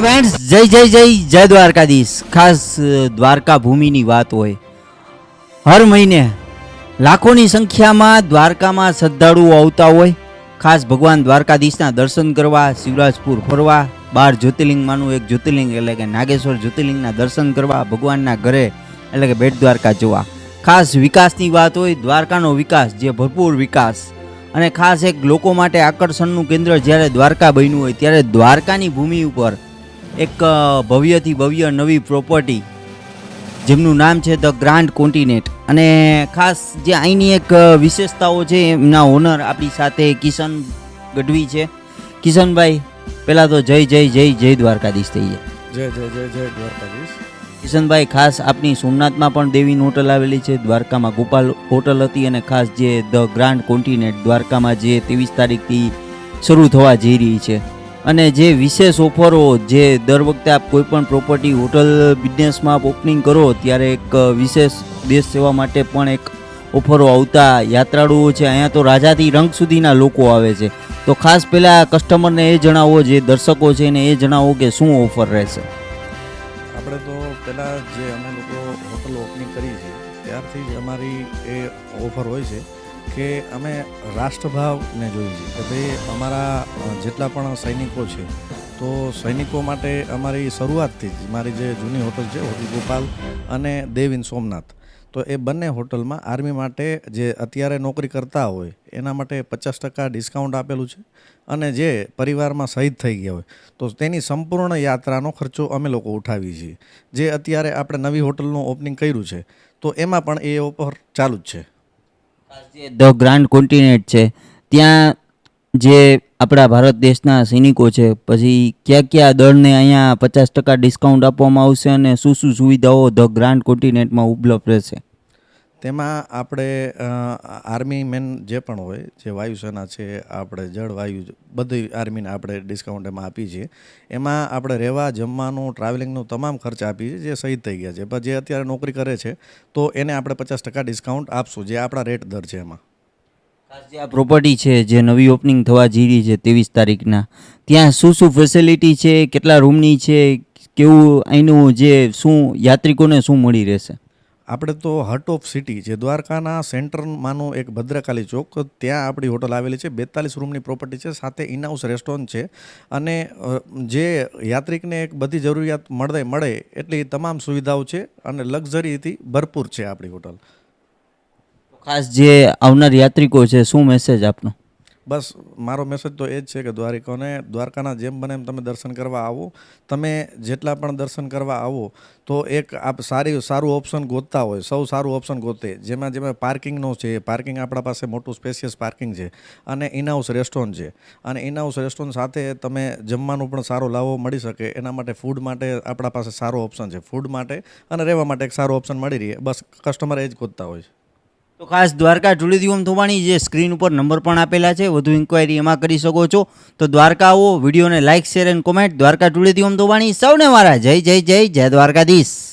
Friends જય જય જય જય દ્વારકાધીશ. ખાસ દ્વારકા ભૂમિની વાત હોય. હર મહિને લાખોની સંખ્યામાં દ્વારકામાં શ્રદ્ધાળુઓ આવતા હોય. ખાસ ભગવાન દ્વારકાધીશના દર્શન કરવા, શિવરાજપુર ફરવા, બાર જ્યોતિર્લિંગમાંનું એક જ્યોતિર્લિંગ એટલે કે નાગેશ્વર જ્યોતિર્લિંગના દર્શન કરવા, ભગવાનના ઘરે એટલે કે બેટ દ્વારકા જોવા. ખાસ વિકાસની વાત હોય, દ્વારકાનો વિકાસ, જે ભરપૂર વિકાસ. અને ખાસ એક લોકો માટે આકર્ષણનું કેન્દ્ર જ્યારે દ્વારકા બન્યું હોય, ત્યારે દ્વારકાની ભૂમિ ઉપર એક ભવ્યથી ભવ્ય નવી પ્રોપર્ટી જેમનું નામ છે ધ ગ્રાન્ડ કોન્ટિનેટ અને ખાસ જે અહીંની એક વિશેષતાઓ છે એમના ઓનર આપણી સાથે કિશન ગઢવી છે. કિશનભાઈ પહેલાં તો જય જય જય જય દ્વારકાધીશ થઈએ. જય જય જય જય દ્વારકાધીશ. કિશનભાઈ ખાસ આપની સોમનાથમાં પણ દેવીની હોટલ આવેલી છે. દ્વારકામાં ગોપાલ હોટલ હતી અને ખાસ જે ધ ગ્રાન્ડ કોન્ટિનેટ દ્વારકામાં જે ત્રેવીસ તારીખથી શરૂ થવા જઈ રહી છે. અને જે વિશેષ ઓફરો જે દર વખતે આપ કોઈ પણ પ્રોપર્ટી હોટલ બિઝનેસમાં આપ ઓપનિંગ કરો, ત્યારે એક વિશેષ દેશ સેવા માટે પણ એક ઓફરો આવતા યાત્રાળુઓ છે. અહીંયા તો રાજાથી રંગ સુધીના લોકો આવે છે. તો ખાસ પહેલાં કસ્ટમરને એ જણાવો, જે દર્શકો છે એને એ જણાવો કે શું ઓફર રહેશે. આપણે તો પહેલાં જે અમે લોકો હોટલ ઓપનિંગ કરી છે, ત્યારથી જ અમારી એ ઓફર હોય છે. કે અમે રાષ્ટ્રભાવને જોઈએ છીએ. કે ભાઈ, અમારા જેટલા પણ સૈનિકો છે, તો સૈનિકો માટે અમારી શરૂઆતથી જ મારી જે જૂની હોટલ છે, હોટલ ગોપાલ અને દેવ ઇન સોમનાથ. તો એ બંને હોટલમાં આર્મી માટે જે અત્યારે નોકરી કરતા હોય, એના માટે પચાસ ટકા ડિસ્કાઉન્ટ આપેલું છે અને જે પરિવારમાં શહીદ થઈ ગયા હોય, તો તેની સંપૂર્ણ યાત્રાનો ખર્ચો અમે લોકો ઉઠાવીએ છીએ. જે અત્યારે આપણે નવી હોટલનું ઓપનિંગ કર્યું છે, તો એમાં પણ એ ઓફર ચાલુ જ છે. ધ ગ્રાન્ડ કોન્ટિનેન્ટ છે, ત્યાં જે આપણા ભારત દેશના સૈનિકો છે, પછી કયા કયા દળને અહીંયા પચાસ ટકા ડિસ્કાઉન્ટ આપવામાં આવશે અને શું શું સુવિધાઓ ધ ગ્રાન્ડ કોન્ટિનેન્ટમાં ઉપલબ્ધ રહેશે? તેમાં આપણે આર્મી મેન જે પણ હોય, જે વાયુસેના છે, આપણે જળવાયુ બધી આર્મીને આપણે ડિસ્કાઉન્ટ એમાં આપીએ છીએ. એમાં આપણે રહેવા, જમવાનું ટ્રાવેલિંગનું તમામ ખર્ચ આપીએ છીએ, જે શહીદ થઈ ગયા છે. પણ જે અત્યારે નોકરી કરે છે, તો એને આપણે પચાસ ટકા ડિસ્કાઉન્ટ આપશું, જે આપણા રેટ દર છે એમાં. જે આ પ્રોપર્ટી છે, જે નવી ઓપનિંગ થવા જઈ રહી છે, ત્રેવીસ તારીખના, ત્યાં શું શું ફેસિલિટી છે, કેટલા રૂમની છે, કેવું અહીંનું જે શું યાત્રિકોને શું મળી રહેશે? આપણે તો હર્ટ ઓફ સિટી જે દ્વારકાના સેન્ટરમાંનું એક ભદ્રકાલી ચોક, ત્યાં આપણી હોટલ આવેલી છે. બેતાલીસ રૂમની પ્રોપર્ટી છે, સાથે ઇનહાઉસ રેસ્ટોરન્ટ છે. અને જે યાત્રિકને એક બધી જરૂરિયાત મળે મળે એટલી તમામ સુવિધાઓ છે અને લક્ઝરીથી ભરપૂર છે આપણી હોટલ ખાસ જે આવનાર યાત્રિકો છે, શું મેસેજ આપનો? બસ, મારો મેસેજ તો એ જ છે કે દ્વારિકોને દ્વારકાના જેમ બને એમ તમે દર્શન કરવા આવો. તમે જેટલા પણ દર્શન કરવા આવો, તો એક આપ સારી, સારું ઓપ્શન ગોતતા હોય. સૌ સારું ઓપ્શન ગોતે. જેમાં જેમાં પાર્કિંગનો છે પાર્કિંગ આપણા પાસે મોટું સ્પેશિયસ પાર્કિંગ છે અને ઇનહાઉસ રેસ્ટોરન્ટ છે. અને ઇનહાઉસ રેસ્ટોરન્ટ સાથે તમે જમવાનું પણ સારો લાવો મળી શકે. એના માટે ફૂડ માટે આપણા પાસે સારો ઓપ્શન છે. ફૂડ માટે અને રહેવા માટે એક સારો ઓપ્શન મળી રહે. બસ કસ્ટમર એ જ ગોતતા હોય છે. તો ખાસ દ્વારકા ધૂળેદીઓમ થોબાણી જે સ્ક્રીન ઉપર નંબર પણ આપેલા છે, વધુ ઇન્ક્વાયરી એમાં કરી શકો છો. તો દ્વારકા આવો વિડીયોને like share and comment Dwarka ધૂળેદીઓમ Thobani સૌને મારા જય જય જય જય દ્વારકાધીશ.